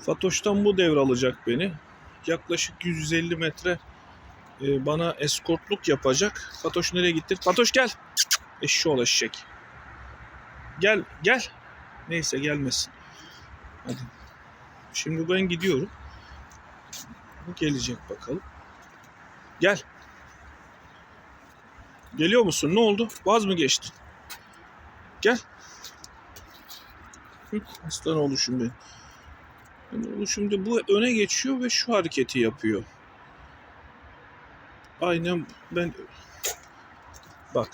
Fatoş'tan bu devralacak beni. Yaklaşık 150 metre e, bana eskortluk yapacak. Fatoş nereye gitti? Fatoş gel. Eşşoğlu eşek. Gel gel. Neyse gelmesin. Hadi. Şimdi ben gidiyorum. Bu gelecek bakalım. Gel. Geliyor musun? Ne oldu? Vaz mı geçtin? Gel. Aslan oluşum benim. Oluşumda bu öne geçiyor ve şu hareketi yapıyor. Aynen ben bak.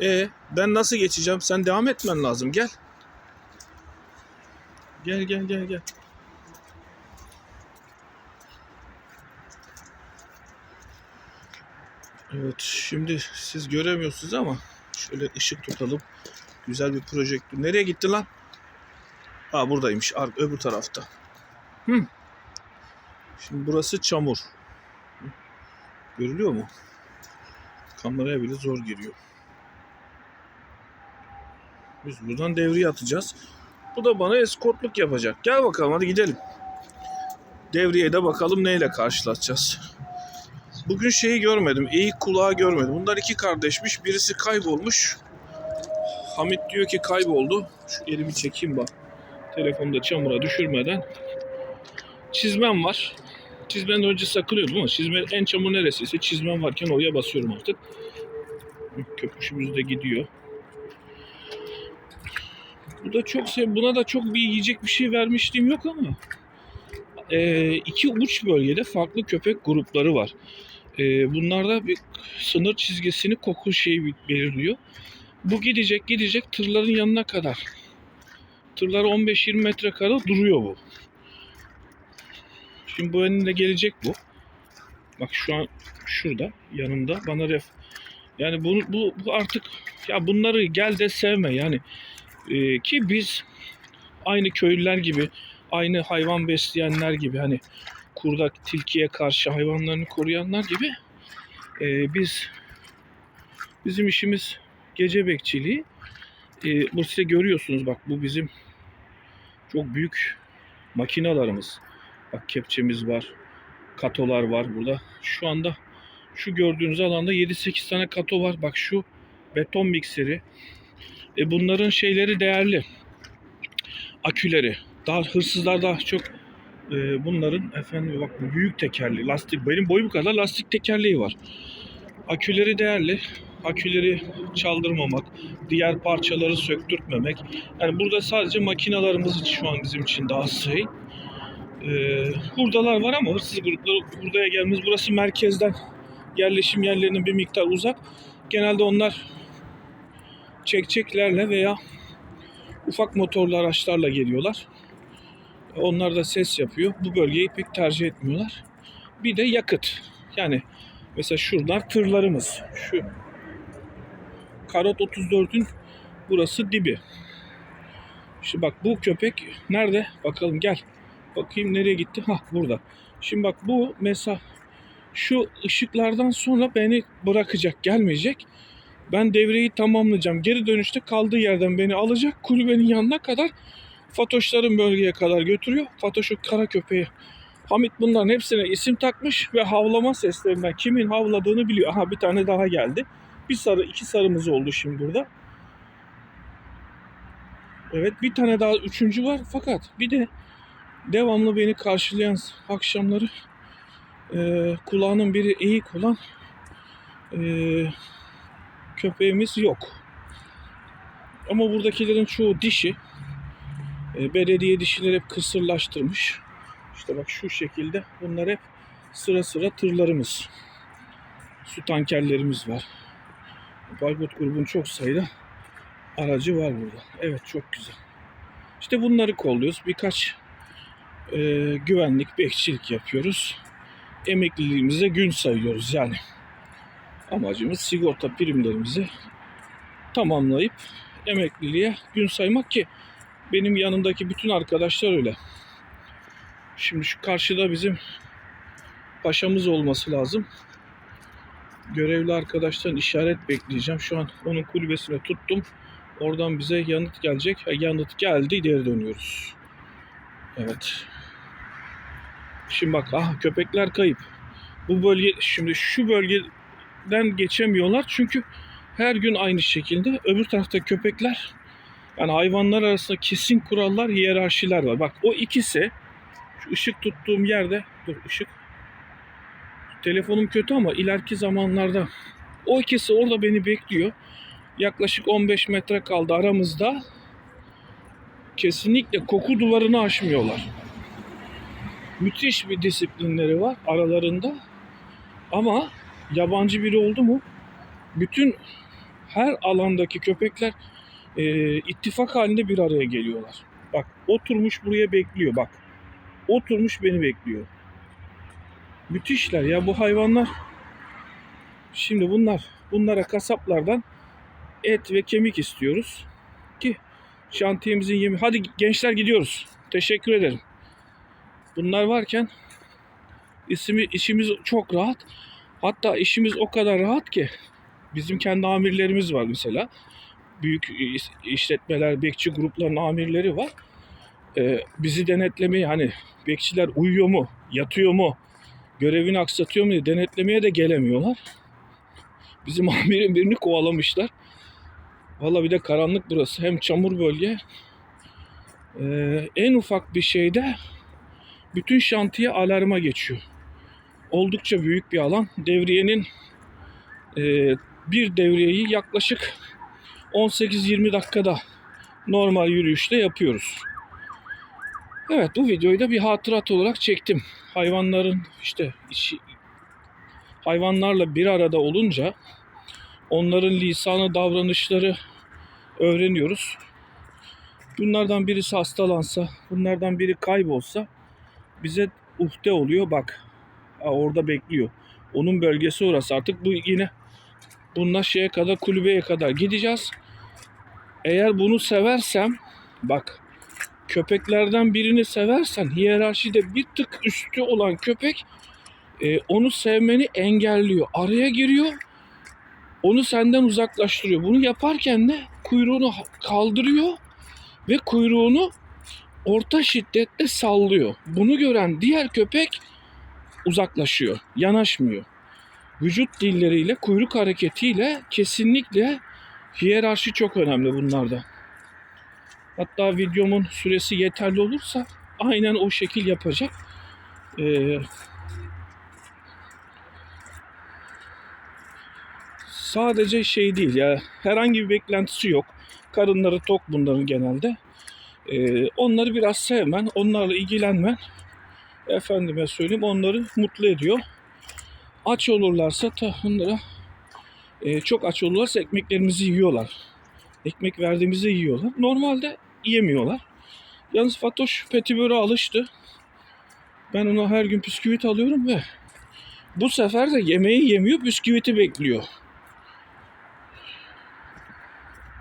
E ben nasıl geçeceğim? Sen devam etmen lazım. Gel. Gel gel gel gel. Evet şimdi siz göremiyorsunuz ama şöyle ışık tutalım. Güzel bir projektör. Nereye gitti lan? Ha buradaymış. Öbür tarafta. Hı. Şimdi burası çamur. Görülüyor mu? Kameraya bile zor giriyor. Biz buradan devreye atacağız. Bu da bana eskortluk yapacak. Gel bakalım hadi gidelim. Devreye de bakalım neyle karşılaşacağız. Bugün şeyi görmedim. Eğik kulağı görmedim. Bunlar iki kardeşmiş. Birisi kaybolmuş. Hamit diyor ki kayboldu. Şu elimi çekeyim bak. Telefonda çamura düşürmeden. Çizmem var. Çizmeden önce sakınıyordum ama çizme en çamur neresiyse çizmem varken oraya basıyorum artık. Köpüşümüz de gidiyor. Bu da çok sev buna da çok bir yiyecek bir şey vermişliğim yok ama e, iki uç bölgede farklı köpek grupları var. E, bunlarda bir sınır çizgisini koku şeyi belirliyor. Bu gidecek gidecek tırların yanına kadar. Tırlar 15-20 metre kare duruyor bu. Şimdi bu önünde gelecek bu. Bak şu an şurada yanımda bana ref. Yani bunu bu, bu artık ya bunları gel de sevme yani Ee, ki biz aynı köylüler gibi aynı hayvan besleyenler gibi hani kurda tilkiye karşı hayvanlarını koruyanlar gibi e, biz bizim işimiz gece bekçiliği. E, bu size görüyorsunuz bak bu bizim çok büyük makinalarımız. Bak kepçemiz var. Katolar var burada. Şu anda şu gördüğünüz alanda 7-8 tane kato var. Bak şu beton mikseri. E bunların şeyleri değerli. Aküleri. Daha hırsızlar daha çok e, bunların efendim bak bu büyük tekerli lastik benim boyum kadar lastik tekerleği var. Aküleri değerli. Aküleri çaldırmamak, diğer parçaları söktürtmemek. Yani burada sadece makinalarımız şu an bizim için daha şey. Ee, hurdalar var ama hırsız grupları hurdaya gelmez. Burası merkezden yerleşim yerlerinin bir miktar uzak. Genelde onlar çekçeklerle veya ufak motorlu araçlarla geliyorlar. Onlar da ses yapıyor. Bu bölgeyi pek tercih etmiyorlar. Bir de yakıt. Yani mesela şuralar tırlarımız. Şu Karot 34'ün burası dibi. İşte bak bu köpek nerede? Bakalım gel. Bakayım nereye gitti? Ha burada. Şimdi bak bu mesela şu ışıklardan sonra beni bırakacak, gelmeyecek. Ben devreyi tamamlayacağım. Geri dönüşte kaldığı yerden beni alacak. Kulübenin yanına kadar Fatoşların bölgeye kadar götürüyor. Fatoş'u kara köpeği. Hamit bunların hepsine isim takmış ve havlama seslerinden kimin havladığını biliyor. Aha bir tane daha geldi. Bir sarı, iki sarımız oldu şimdi burada. Evet bir tane daha üçüncü var fakat bir de devamlı beni karşılayan akşamları e, kulağının biri eğik olan e, köpeğimiz yok. Ama buradakilerin çoğu dişi. E, belediye dişileri hep kısırlaştırmış. İşte bak şu şekilde bunlar hep sıra sıra tırlarımız. Su tankerlerimiz var. Bayburt grubun çok sayıda aracı var burada. Evet çok güzel. İşte bunları kolluyoruz. Birkaç e, güvenlik, bekçilik yapıyoruz. Emekliliğimize gün sayıyoruz yani. Amacımız sigorta primlerimizi tamamlayıp emekliliğe gün saymak ki benim yanımdaki bütün arkadaşlar öyle. Şimdi şu karşıda bizim paşamız olması lazım. Görevli arkadaştan işaret bekleyeceğim. Şu an onun kulübesine tuttum. Oradan bize yanıt gelecek. Ha, yanıt geldi. Geri dönüyoruz. Evet. Şimdi bak ah köpekler kayıp. Bu bölge şimdi şu bölgeden geçemiyorlar çünkü her gün aynı şekilde öbür tarafta köpekler yani hayvanlar arasında kesin kurallar, hiyerarşiler var. Bak o ikisi şu ışık tuttuğum yerde dur ışık telefonum kötü ama ileriki zamanlarda o ikisi orada beni bekliyor. Yaklaşık 15 metre kaldı aramızda. Kesinlikle koku duvarını aşmıyorlar. Müthiş bir disiplinleri var aralarında. Ama yabancı biri oldu mu bütün her alandaki köpekler e, ittifak halinde bir araya geliyorlar. Bak oturmuş buraya bekliyor bak. Oturmuş beni bekliyor. Müthişler ya bu hayvanlar. Şimdi bunlar bunlara kasaplardan et ve kemik istiyoruz ki şantiyemizin yemi. Hadi gençler gidiyoruz. Teşekkür ederim. Bunlar varken ismi, işimiz çok rahat. Hatta işimiz o kadar rahat ki bizim kendi amirlerimiz var mesela. Büyük iş- işletmeler, bekçi gruplarının amirleri var. Ee, bizi denetlemeye hani bekçiler uyuyor mu, yatıyor mu, görevini aksatıyor mu diye denetlemeye de gelemiyorlar. Bizim amirin birini kovalamışlar. Valla bir de karanlık burası. Hem çamur bölge. Ee, en ufak bir şeyde bütün şantiye alarma geçiyor. Oldukça büyük bir alan. Devriyenin e, bir devriyeyi yaklaşık 18-20 dakikada normal yürüyüşte yapıyoruz. Evet bu videoyu da bir hatırat olarak çektim. Hayvanların işte işi, hayvanlarla bir arada olunca onların lisanı davranışları öğreniyoruz. Bunlardan birisi hastalansa, bunlardan biri kaybolsa bize uhde oluyor bak. Orada bekliyor. Onun bölgesi orası. Artık bu yine bununla şeye kadar kulübeye kadar gideceğiz. Eğer bunu seversem bak köpeklerden birini seversen hiyerarşide bir tık üstü olan köpek e, onu sevmeni engelliyor. Araya giriyor. Onu senden uzaklaştırıyor. Bunu yaparken de kuyruğunu kaldırıyor ve kuyruğunu orta şiddetle sallıyor. Bunu gören diğer köpek uzaklaşıyor, yanaşmıyor. Vücut dilleriyle, kuyruk hareketiyle kesinlikle hiyerarşi çok önemli bunlarda. Hatta videomun süresi yeterli olursa aynen o şekil yapacak. Ee, sadece şey değil ya herhangi bir beklentisi yok. Karınları tok bunların genelde. Ee, onları biraz sevmen, onlarla ilgilenmen efendime söyleyeyim onları mutlu ediyor. Aç olurlarsa ta onlara e, çok aç olurlarsa ekmeklerimizi yiyorlar. Ekmek verdiğimizde yiyorlar. Normalde yemiyorlar. Yalnız Fatoş petiböre alıştı. Ben ona her gün bisküvit alıyorum ve bu sefer de yemeği yemiyor, bisküviti bekliyor.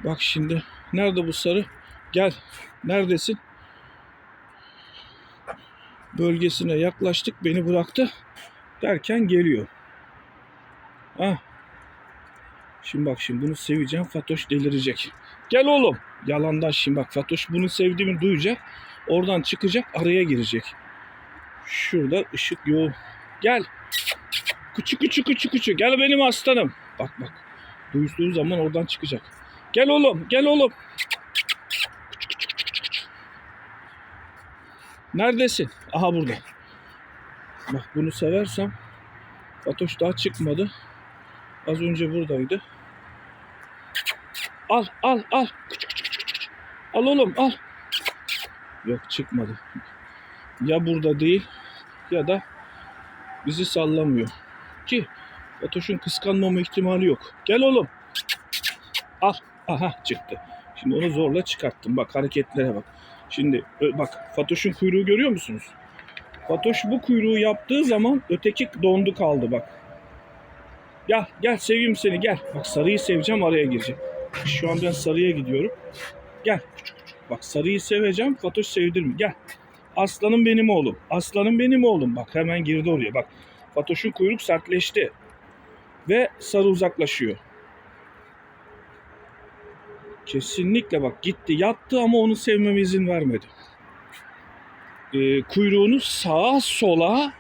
Bak şimdi nerede bu sarı? Gel. Neredesin? Bölgesine yaklaştık. Beni bıraktı. Derken geliyor. Ha. Şimdi bak şimdi bunu seveceğim. Fatoş delirecek. Gel oğlum. Yalandan şimdi bak Fatoş bunu sevdiğimi duyacak. Oradan çıkacak araya girecek. Şurada ışık yoğun. Gel. Küçük küçük küçük küçük. Gel benim aslanım. Bak bak. Duyduğu zaman oradan çıkacak. Gel oğlum. Gel oğlum. Neredesin? Aha burada. Bak bunu seversem Fatoş daha çıkmadı. Az önce buradaydı. Al al al. Al oğlum al. Yok çıkmadı. Ya burada değil ya da bizi sallamıyor. Ki Fatoş'un kıskanmama ihtimali yok. Gel oğlum. Al. Aha çıktı. Şimdi onu zorla çıkarttım. Bak hareketlere bak. Şimdi bak Fatoş'un kuyruğu görüyor musunuz? Fatoş bu kuyruğu yaptığı zaman öteki dondu kaldı bak. Gel gel seveyim seni gel. Bak sarıyı seveceğim araya girecek. Şu an ben sarıya gidiyorum. Gel. Bak sarıyı seveceğim Fatoş sevdirme gel. Aslanım benim oğlum. Aslanım benim oğlum. Bak hemen girdi oraya bak. Fatoş'un kuyruk sertleşti. Ve sarı uzaklaşıyor. Kesinlikle bak gitti yattı ama onu sevmeme izin vermedi. e, kuyruğunu sağa sola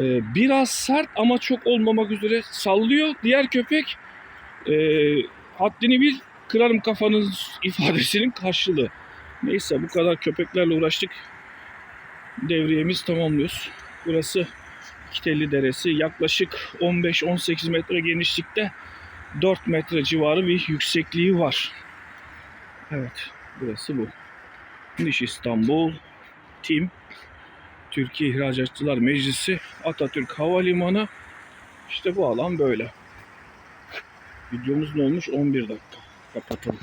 e, biraz sert ama çok olmamak üzere sallıyor. Diğer köpek e, haddini bil kırarım kafanız ifadesinin karşılığı. Neyse bu kadar köpeklerle uğraştık. Devriyemiz tamamlıyoruz. Burası Kitelli Deresi yaklaşık 15-18 metre genişlikte 4 metre civarı bir yüksekliği var. Evet burası bu. Niş İstanbul Tim Türkiye İhracatçılar Meclisi Atatürk Havalimanı işte bu alan böyle. Videomuz ne olmuş? 11 dakika. Kapatalım.